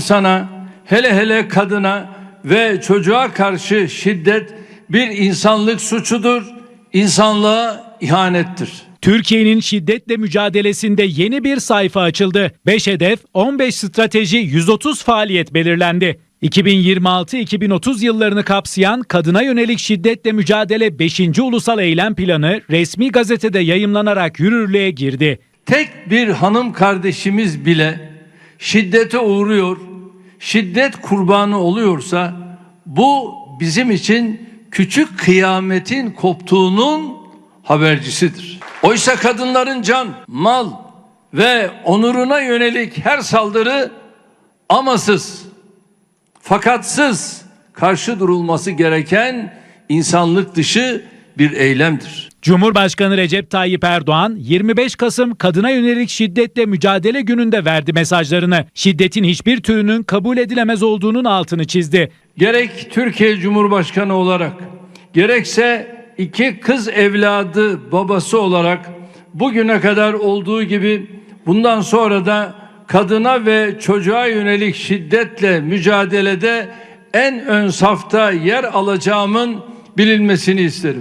insana, hele hele kadına ve çocuğa karşı şiddet bir insanlık suçudur, insanlığa ihanettir. Türkiye'nin şiddetle mücadelesinde yeni bir sayfa açıldı. 5 hedef, 15 strateji, 130 faaliyet belirlendi. 2026-2030 yıllarını kapsayan kadına yönelik şiddetle mücadele 5. Ulusal Eylem Planı resmi gazetede yayımlanarak yürürlüğe girdi. Tek bir hanım kardeşimiz bile şiddete uğruyor, şiddet kurbanı oluyorsa bu bizim için küçük kıyametin koptuğunun habercisidir. Oysa kadınların can, mal ve onuruna yönelik her saldırı amasız, fakatsız karşı durulması gereken insanlık dışı bir eylemdir. Cumhurbaşkanı Recep Tayyip Erdoğan 25 Kasım Kadına Yönelik Şiddetle Mücadele Günü'nde verdi mesajlarını. Şiddetin hiçbir türünün kabul edilemez olduğunun altını çizdi. gerek Türkiye Cumhurbaşkanı olarak gerekse iki kız evladı babası olarak bugüne kadar olduğu gibi bundan sonra da kadına ve çocuğa yönelik şiddetle mücadelede en ön safta yer alacağımın bilinmesini isterim.